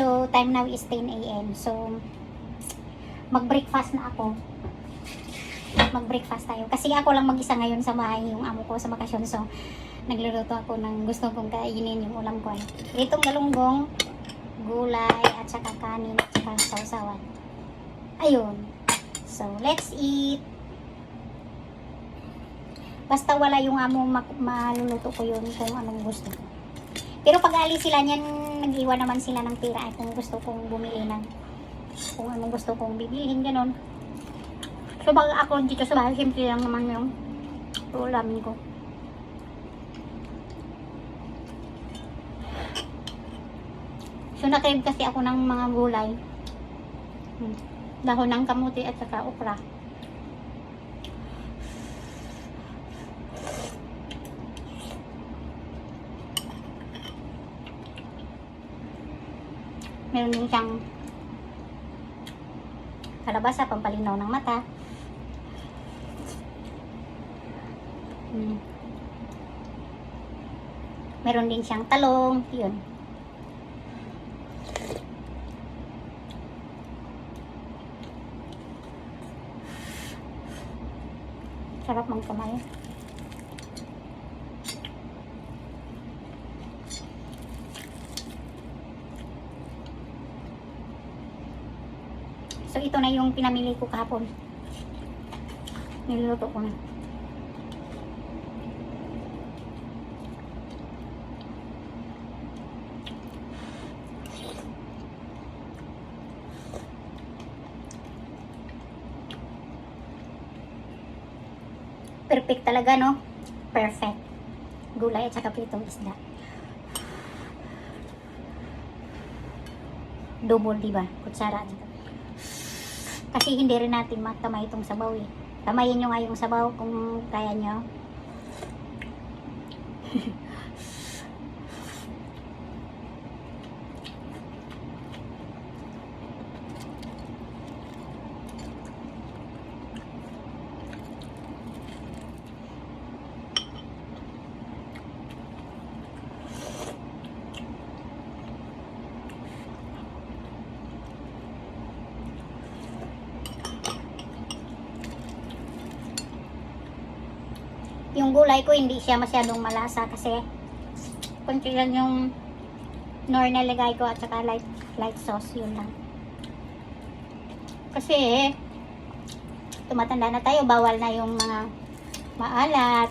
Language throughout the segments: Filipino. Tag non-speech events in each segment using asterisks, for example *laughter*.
So, time now is 10 a.m. So, mag-breakfast na ako. Mag-breakfast tayo. Kasi ako lang mag-isa ngayon sa bahay, yung amo ko sa bakasyon. So, nagluluto ako ng gusto kong kainin yung ulam ko. eh. Itong galunggong, gulay, at saka kanin, at saka sausawan. Ayun. So, let's eat. Basta wala yung amo, maluluto ko yun kung anong gusto ko. Pero pag alis sila niyan, nag-iwan naman sila ng pera eh, kung gusto kong bumili ng kung anong gusto kong bibilhin, ganun. So, pag ako dito sa bahay, simple lang naman yung ulamin ko. So, nakrib kasi ako ng mga gulay. Hmm. Dahon ng kamuti at saka okra. Meron din siyang kalabasa, pampalinaw ng mata. Hmm. Meron din siyang talong, yun. Sarap mang kamay. So ito yung pinamili ko kahapon. Niluluto ko na. Perfect talaga, no? Perfect. Gulay at saka pritong isda. Double, di ba? Kutsara dito. Kasi hindi rin natin matamay itong sabaw eh. Tamayin nyo nga yung sabaw kung kaya nyo. *laughs* Yung gulay ko hindi siya masyadong malasa kasi konti lang yung nor na lagay ko at saka light, light sauce yun lang. Kasi tumatanda na tayo, bawal na yung mga maalat.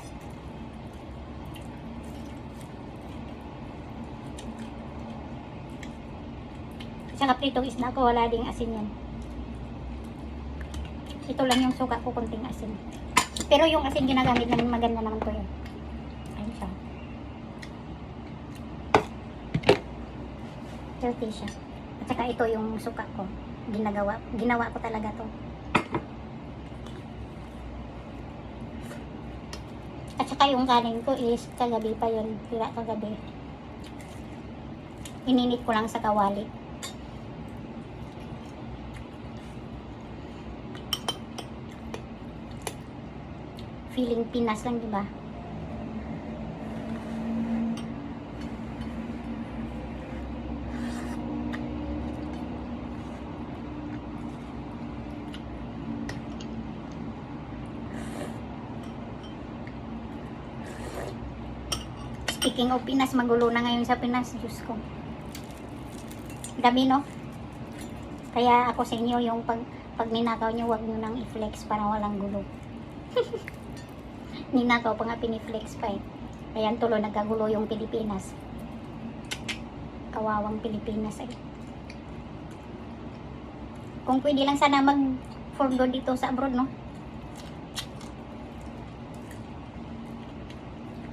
Saka pritong isda ko, wala ding asin yan. Ito lang yung suka ko, konting asin. Pero yung asin ginagamit namin maganda naman po yun. Ayun siya. Healthy siya. At saka ito yung suka ko. Ginagawa, ginawa ko talaga to. At saka yung kanin ko is kagabi pa yun. Tira kagabi. Ininit ko lang sa kawali. Feeling Pinas lang, di ba? Speaking of Pinas, magulo na ngayon sa Pinas. Diyos ko. Gabi, no? Kaya ako sa inyo, yung pag, pag ninakaw nyo, huwag nyo nang i-flex para walang gulo. *laughs* ninakaw pa nga piniflex pa eh. Ayan tuloy nagkagulo yung Pilipinas. Kawawang Pilipinas eh. Kung pwede lang sana mag for good dito sa abroad no.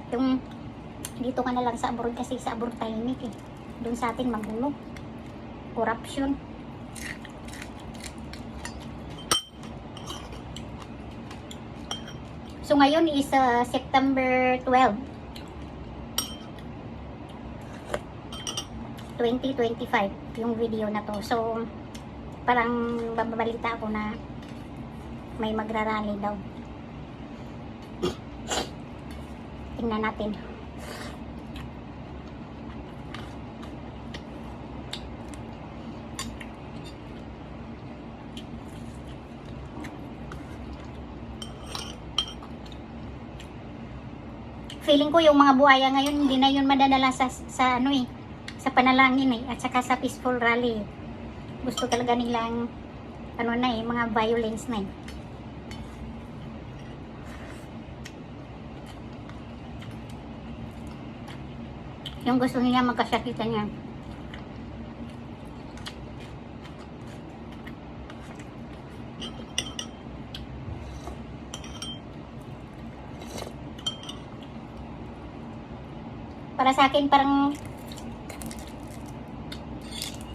Yung dito ka na lang sa abroad kasi sa abroad tahimik eh. Doon sa atin magulo. Corruption. Ngayon is uh, September 12. 2025 yung video na to. So parang babalita ako na may magrarally daw. *coughs* Tingnan natin. Feeling ko yung mga buhaya ngayon hindi na yun madadala sa, sa ano eh, sa panalangin eh, at saka sa peaceful rally. Gusto talaga nilang ano na eh, mga violence na eh. Yung gusto niya magkasakitan niya. Para sa akin parang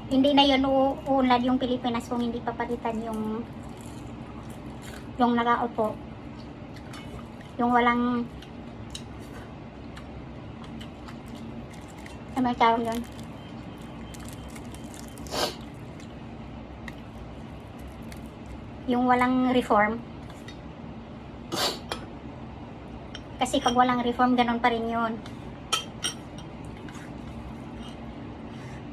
hindi na yun uunlad yung Pilipinas kung hindi papalitan yung yung nakaupo. Yung walang ano may tawag yun? Yung walang reform. Kasi pag walang reform, ganun pa rin yun.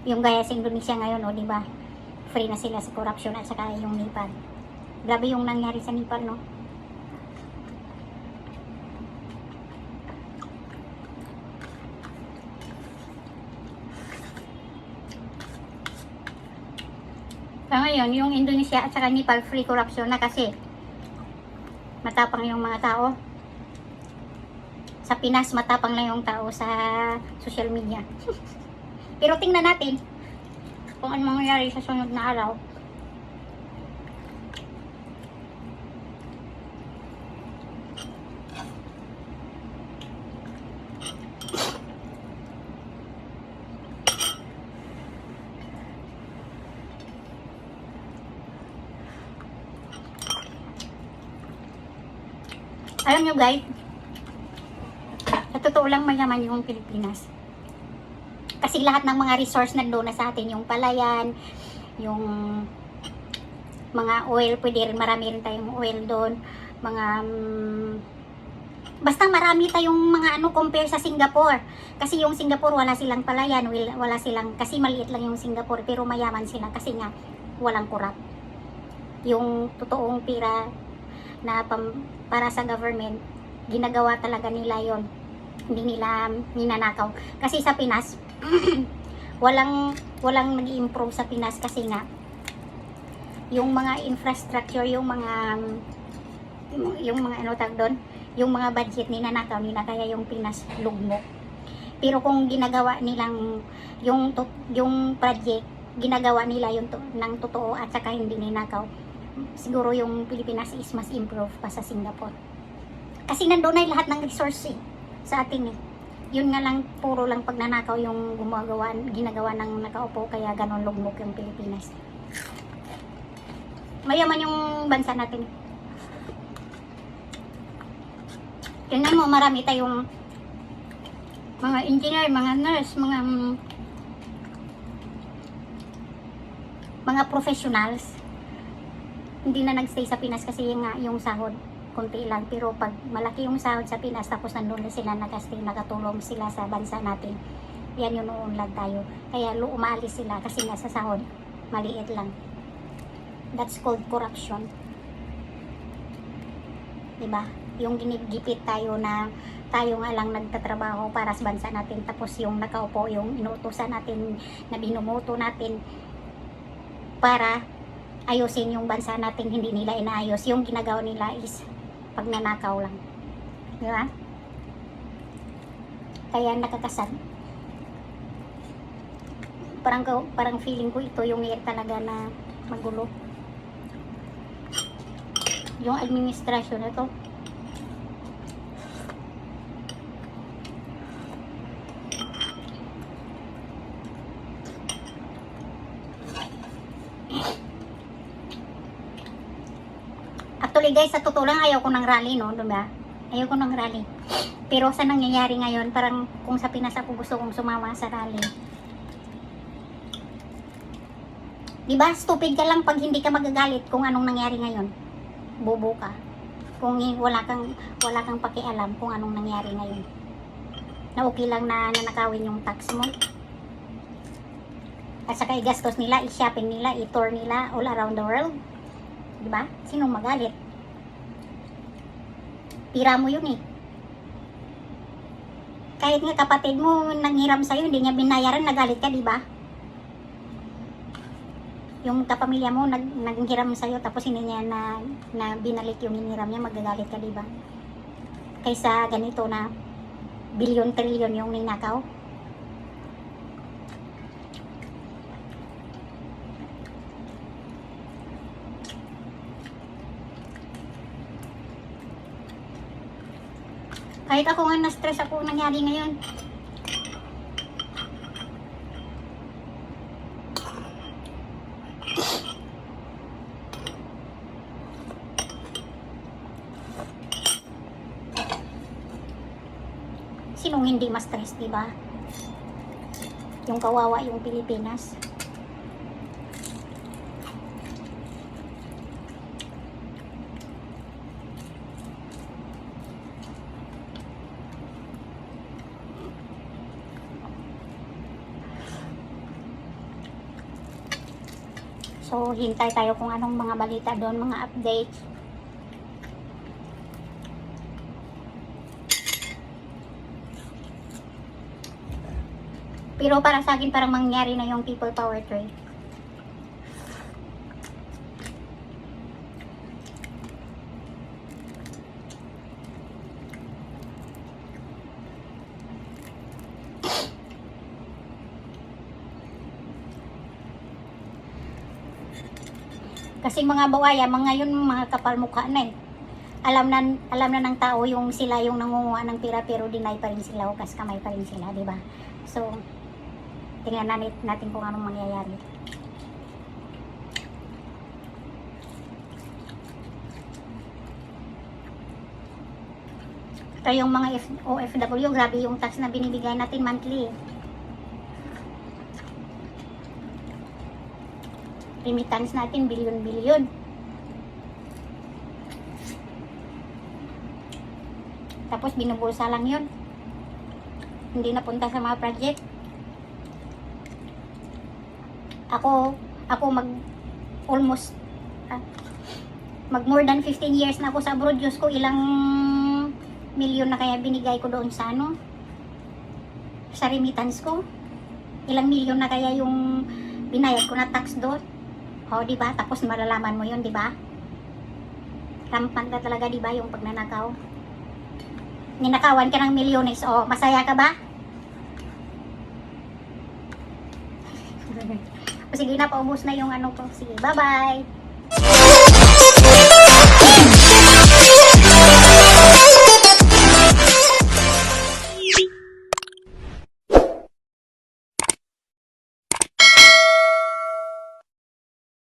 Yung gaya sa Indonesia ngayon, o, di ba? Free na sila sa corruption at saka yung Nepal. Grabe yung nangyari sa Nepal, no? Sa ngayon, yung Indonesia at saka Nepal free corruption na kasi matapang yung mga tao. Sa Pinas, matapang lang yung tao sa social media. *laughs* Pero tingnan natin kung ano mangyayari sa sunod na araw. Alam nyo guys, sa totoo lang mayaman yung Pilipinas. Kasi lahat ng mga resource nandoon na sa atin, yung palayan, yung mga oil, pwede rin marami rin tayong oil doon, mga mm, basta marami tayong mga ano compare sa Singapore. Kasi yung Singapore wala silang palayan, wala silang kasi maliit lang yung Singapore pero mayaman sila kasi nga walang kurap. Yung totoong pira na pam, para sa government, ginagawa talaga nila yon Hindi nila ninanakaw. Kasi sa Pinas, *clears throat* walang walang nag-improve sa Pinas kasi nga yung mga infrastructure, yung mga yung, mga ano tag doon, yung mga budget ninanakaw nila kaya yung Pinas lugmok. Pero kung ginagawa nilang yung yung project ginagawa nila yung to, ng totoo at saka hindi ninakaw, siguro yung Pilipinas is mas improve pa sa Singapore. Kasi nandoon na lahat ng resource eh, sa atin eh yun nga lang puro lang pagnanakaw yung gumagawa ginagawa ng nakaupo kaya ganon lugmok yung Pilipinas. Mayaman yung bansa natin. Tingnan mo marami tayong mga engineer, mga nurse, mga mga professionals. Hindi na nagstay sa Pinas kasi nga yung sahod konti lang. Pero pag malaki yung sahod sa Pinas, tapos nandun na sila nakastay, nakatulong sila sa bansa natin, yan yung uunlad tayo. Kaya umalis sila kasi nga sa sahod, maliit lang. That's called corruption. Diba? Yung ginigipit tayo na tayo nga lang nagtatrabaho para sa bansa natin tapos yung nakaupo yung inuutosan natin na binumoto natin para ayusin yung bansa natin hindi nila inaayos yung ginagawa nila is pagnanakaw lang. Di ba? Kaya nakakasad. Parang, ko- parang feeling ko ito yung year talaga na magulo. Yung administrasyon na to. Guys, sa totoo lang ayaw ko ng rally, no? Diba? Ayaw ko ng rally. Pero sa nangyayari ngayon, parang kung sa Pinas ako gusto kong sumama sa rally. Diba? Stupid ka lang pag hindi ka magagalit kung anong nangyari ngayon. Bobo ka. Kung wala kang, wala kang pakialam kung anong nangyari ngayon. Na okay lang na nanakawin yung tax mo. At saka i-gastos nila, i-shopping nila, i-tour nila all around the world. Di ba? Sinong magalit? Tira mo yun eh. Kahit nga kapatid mo nanghiram sa'yo, hindi niya binayaran, nagalit ka, di ba? Yung kapamilya mo nag, nanghiram sa'yo, tapos hindi niya na, na binalik yung hiniram niya, magagalit ka, di ba? Kaysa ganito na bilyon, trilyon yung ninakaw. Kahit ako nga na-stress ako nangyari ngayon. Sinong hindi ma-stress, di ba? Yung kawawa yung Pilipinas. So, hintay tayo kung anong mga balita doon, mga updates. Pero para sa akin, parang mangyari na yung people power trade. Kasi mga bawaya, mga yun mga kapal mukha na eh. Alam na, alam na ng tao yung sila yung nangunguha ng pira pero deny pa rin sila o kas kamay pa rin sila, di ba? So, tingnan natin, natin kung anong mangyayari. Ito yung mga F, OFW, grabe yung tax na binibigay natin monthly. Remittance natin, bilyon-bilyon. Tapos binubulsa lang yun. Hindi napunta sa mga project. Ako, ako mag almost ah, mag more than 15 years na ako sa abroad. Diyos ko, ilang milyon na kaya binigay ko doon sa ano? Sa remittance ko. Ilang milyon na kaya yung binayad ko na tax doon. O, di ba? Tapos malalaman mo yun, di ba? Rampant na talaga, di ba, yung pagnanakaw. Ninakawan ka ng milyones. O, masaya ka ba? *laughs* o, sige na, paubos na yung ano ko. Sige, bye-bye.